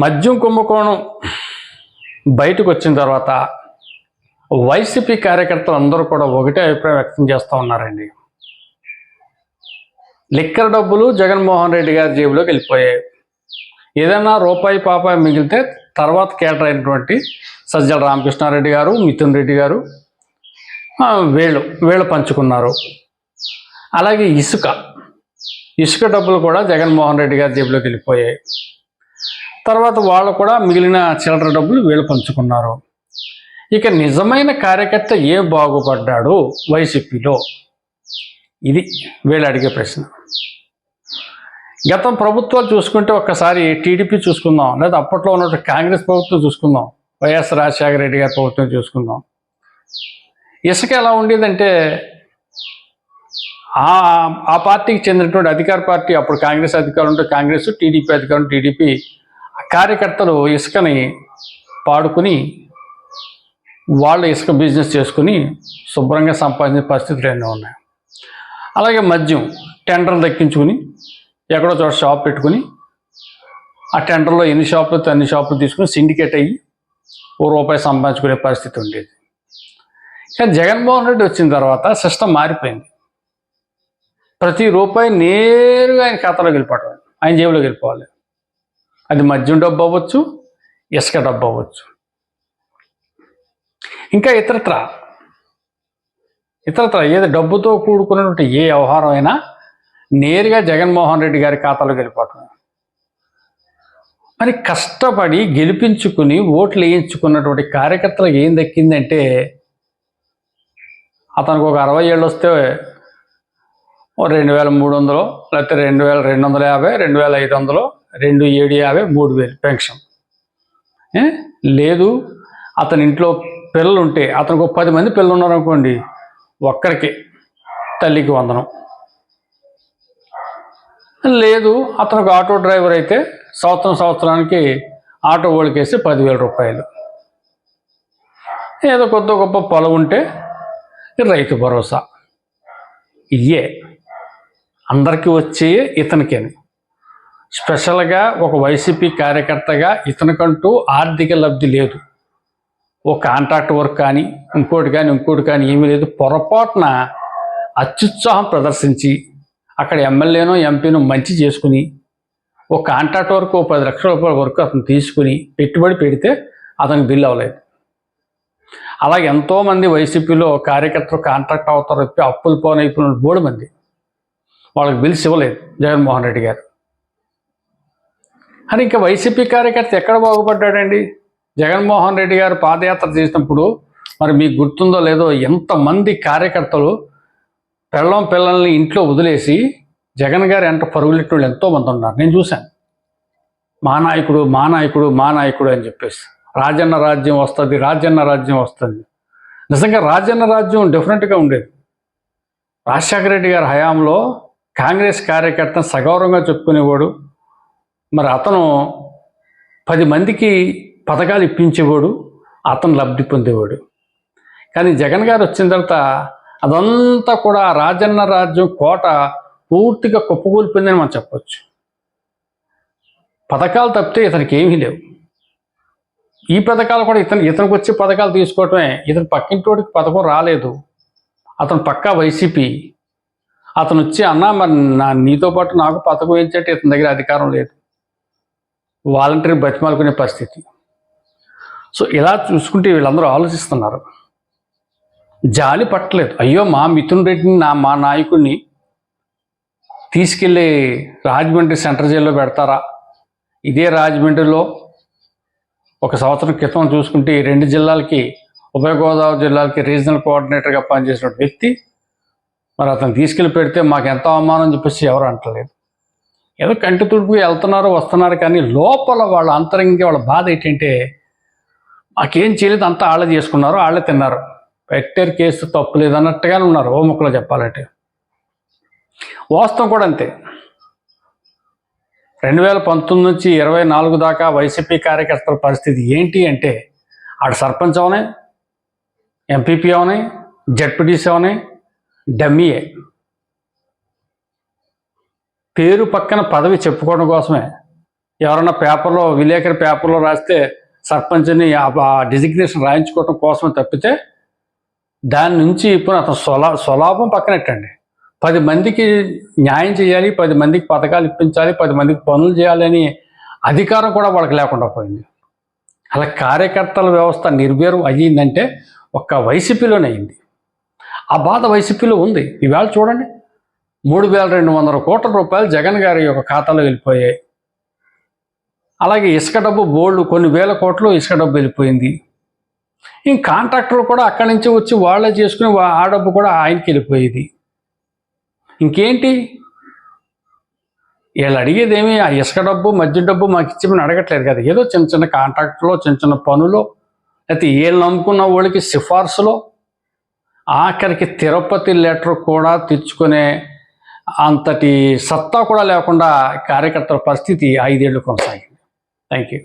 మద్యం కుంభకోణం బయటకు వచ్చిన తర్వాత వైసీపీ కార్యకర్తలు అందరూ కూడా ఒకటే అభిప్రాయం వ్యక్తం చేస్తూ ఉన్నారండి. లిక్కర్ డబ్బులు జగన్మోహన్ రెడ్డి గారి జేబులోకి వెళ్ళిపోయాయి. ఏదైనా రూపాయి పాపాయి మిగిలితే తర్వాత కేటర్ అయినటువంటి సజ్జల రామకృష్ణారెడ్డి గారు మిథున్ రెడ్డి గారు ఆ, వీళ్ళు వీళ్ళు పంచుకున్నారు. అలాగే ఇసుక. ఇసుక డబ్బులు కూడా జగన్మోహన్ రెడ్డి గారి జేబులోకి వెళ్ళిపోయాయి. తర్వాత వాళ్ళు కూడా మిగిలిన చిల్లర డబ్బులు వీళ్ళు పంచుకున్నారు. ఇక నిజమైన కార్యకర్త ఏ బాగుపడ్డాడు వైసీపీలో? ఇది వీళ్ళు అడిగే ప్రశ్న. గతం ప్రభుత్వాలు చూసుకుంటే ఒక్కసారి టీడీపీ చూసుకుందాం లేదా అప్పట్లో ఉన్న కాంగ్రెస్ ప్రభుత్వం చూసుకుందాం వైఎస్ రాజశేఖర రెడ్డి గారి ప్రభుత్వం చూసుకుందాం. ఇసుక ఎలా ఉండేదంటే ఆ ఆ పార్టీకి చెందినటువంటి అధికార పార్టీ అప్పుడు కాంగ్రెస్ అధికారులు ఉంటే కాంగ్రెస్ టీడీపీ అధికారులు టీడీపీ కార్యకర్తలు ఇసుకని పాడుకుని వాళ్ళు ఇసుక బిజినెస్ చేసుకుని శుభ్రంగా సంపాదించే పరిస్థితులు ఎన్నో ఉన్నాయి. అలాగే మద్యం టెండర్లు దక్కించుకుని ఎక్కడో చోట షాప్ పెట్టుకుని ఆ టెండర్లో ఎన్ని షాపులు అన్ని షాపులు తీసుకుని సిండికేట్ అయ్యి ఓ రూపాయి సంపాదించుకునే పరిస్థితి ఉండేది. కానీ జగన్మోహన్ రెడ్డి వచ్చిన తర్వాత సిస్టమ్ మారిపోయింది. ప్రతి రూపాయి నేరుగా ఆయన ఖాతాలోకి వెళ్ళిపోవటం ఆయన జేబులోకి వెళ్ళిపోవాలి. అది మద్యం డబ్బు అవ్వచ్చు ఇసుక డబ్బు అవ్వచ్చు. ఇంకా ఇతరత్ర ఇతరత్ర ఏది డబ్బుతో కూడుకున్నటువంటి ఏ వ్యవహారం అయినా నేరుగా జగన్మోహన్ రెడ్డి గారి ఖాతాలో వెళ్ళిపోవటం మరి కష్టపడి గెలిపించుకుని ఓట్లు వేయించుకున్నటువంటి కార్యకర్తలకు ఏం దక్కిందంటే అతనికి ఒక అరవై ఏళ్ళు వస్తే రెండు వేల మూడు వందలు లేకపోతే రెండు వేల రెండు వందల యాభై రెండు వేల ఐదు వందలు రెండు ఏడు యాభై మూడు వేలు పెన్షన్. లేదు అతని ఇంట్లో పిల్లలు ఉంటే అతనికి ఒక పది మంది పిల్లలు ఉన్నారనుకోండి ఒక్కరికి తల్లికి వందనం. లేదు అతనికి ఆటో డ్రైవర్ అయితే సంవత్సరం సంవత్సరానికి ఆటో వాళ్ళకేసి పదివేల రూపాయలు. ఏదో కొత్త గొప్ప పొలం ఉంటే రైతు భరోసా. ఇయే అందరికీ వచ్చే ఇతనికి స్పెషల్గా ఒక వైసీపీ కార్యకర్తగా ఇతనికంటూ ఆర్థిక లబ్ధి లేదు. ఓ కాంట్రాక్ట్ వర్క్ కానీ ఇంకోటి కానీ ఇంకోటి కానీ ఏమీ లేదు. పొరపాటున అత్యుత్సాహం ప్రదర్శించి అక్కడ ఎమ్మెల్యేనో ఎంపీనో మంచి చేసుకుని ఓ కాంట్రాక్ట్ వర్క్ ఓ పది లక్షల రూపాయల వరకు అతను తీసుకుని పెట్టుబడి పెడితే అతనికి బిల్ అవ్వలేదు. అలాగే ఎంతోమంది వైసీపీలో కార్యకర్తలు కాంట్రాక్ట్ అవుతారు చెప్పి అప్పులు పోనైపోయిన బోడు మంది. వాళ్ళకి బిల్స్ ఇవ్వలేదు జగన్మోహన్ రెడ్డి గారు. అని ఇంకా వైసీపీ కార్యకర్త ఎక్కడ బాగుపడ్డాడండి? జగన్మోహన్ రెడ్డి గారు పాదయాత్ర చేసినప్పుడు మరి మీకు గుర్తుందో లేదో ఎంతమంది కార్యకర్తలు పెళ్ళం పిల్లల్ని ఇంట్లో వదిలేసి జగన్ గారు ఎంట పరుగులెట్టిన వాళ్ళు ఎంతోమంది ఉన్నారు. నేను చూశాను. మా నాయకుడు మా నాయకుడు మా నాయకుడు అని చెప్పేసి. రాజన్న రాజ్యం వస్తుంది రాజన్న రాజ్యం వస్తుంది. నిజంగా రాజన్న రాజ్యం డిఫరెంట్గా ఉండేది. రాజశేఖర రెడ్డి గారి హయాంలో కాంగ్రెస్ కార్యకర్త సగౌరవంగా చెప్పుకునేవాడు మరి అతను పది మందికి పథకాలు ఇప్పించేవాడు అతను లబ్ధి పొందేవాడు. కానీ జగన్ గారు వచ్చిన తర్వాత అదంతా కూడా రాజన్న రాజ్యం కోట పూర్తిగా కుప్పకూలిపోయిందని మనం చెప్పవచ్చు పథకాలు తప్పితే ఇతనికి ఏమీ లేవు. ఈ పథకాలు కూడా ఇతను ఇతనికి వచ్చే పథకాలు తీసుకోవటమే. ఇతను పక్కింటోడికి పథకం రాలేదు. అతను పక్కా వైసీపీ. అతను వచ్చి అన్నా మరి నా నీతో పాటు నాకు పథకం ఇచ్చేట్టు ఇతని దగ్గర అధికారం లేదు. వాలంటరీ బతిమాలుకునే పరిస్థితి. సో ఇలా చూసుకుంటే వీళ్ళందరూ ఆలోచిస్తున్నారు. జాలి పట్టలేదు. అయ్యో మా మిథున్ రెడ్డిని నా మా నాయకుడిని తీసుకెళ్ళి రాజమండ్రి సెంట్రల్ జైల్లో పెడతారా? ఇదే రాజమండ్రిలో ఒక సంవత్సరం క్రితం చూసుకుంటే ఈ రెండు జిల్లాలకి ఉభయ గోదావరి జిల్లాలకి రీజనల్ కోఆర్డినేటర్గా పనిచేసిన వ్యక్తి మరి అతను తీసుకెళ్ళి పెడితే మాకు ఎంత అవమానం చెప్పేసి ఎవరు అంటలేదు. ఏదో కంటి తుడుపు వెళ్తున్నారు వస్తున్నారు కానీ లోపల వాళ్ళ అంతరంగా వాళ్ళ బాధ ఏంటంటే మాకేం చేయలేదు అంతా వాళ్ళే చేసుకున్నారు వాళ్ళే తిన్నారు. పెట్టారు కేసు తప్పు లేదన్నట్టుగానే ఉన్నారు ఓ ముక్కలో చెప్పాలంటే. వాస్తవం కూడా అంతే. రెండు వేల పంతొమ్మిది నుంచి ఇరవై నాలుగు దాకా వైసీపీ కార్యకర్తల పరిస్థితి ఏంటి అంటే ఆడ సర్పంచ్ అవనే ఎంపీపీ అవనే జడ్పీటీసీ అవనే డమ్మీయే. పేరు పక్కన పదవి చెప్పుకోవడం కోసమే. ఎవరన్నా పేపర్లో విలేకరి పేపర్లో రాస్తే సర్పంచ్ని ఆ డిజిగ్నేషన్ రాయించుకోవటం కోసమే తప్పితే దాని నుంచి ఇప్పుడు అతను స్వలా స్వలాభం పక్కనెట్టండి. పది మందికి న్యాయం చేయాలి పది మందికి పథకాలు ఇప్పించాలి పది మందికి పనులు చేయాలని అధికారం కూడా వాళ్ళకి లేకుండా పోయింది. అలా కార్యకర్తల వ్యవస్థ నిర్వీర్యం అయ్యిందంటే ఒక్క వైసీపీలోనే అయింది. ఆ బాధ వైసీపీలో ఉంది. ఈవేళ చూడండి. మూడు వేల రెండు వందల కోట్ల రూపాయలు జగన్ గారి యొక్క ఖాతాలో వెళ్ళిపోయాయి. అలాగే ఇసుక డబ్బు బోర్డు కొన్ని వేల కోట్లు ఇసుక డబ్బు వెళ్ళిపోయింది. ఇంక కాంట్రాక్టర్లు కూడా అక్కడి నుంచి వచ్చి వాళ్ళే చేసుకుని ఆ డబ్బు కూడా ఆయనకి వెళ్ళిపోయేది. ఇంకేంటి? వీళ్ళు అడిగేది ఏమి? ఆ ఇసుక డబ్బు మధ్య డబ్బు మాకు ఇచ్చిమని అడగట్లేదు కదా. ఏదో చిన్న చిన్న కాంట్రాక్టులో చిన్న చిన్న పనులు లేకపోతే వీళ్ళు నమ్ముకున్న వాళ్ళకి సిఫార్సులో ఆఖరికి తిరుపతి లెటర్ కూడా తెచ్చుకునే అంతటి సత్తా కూడా లేకుండా కార్యకర్తల పరిస్థితి ఐదేళ్ళు కొనసాగింది. Thank you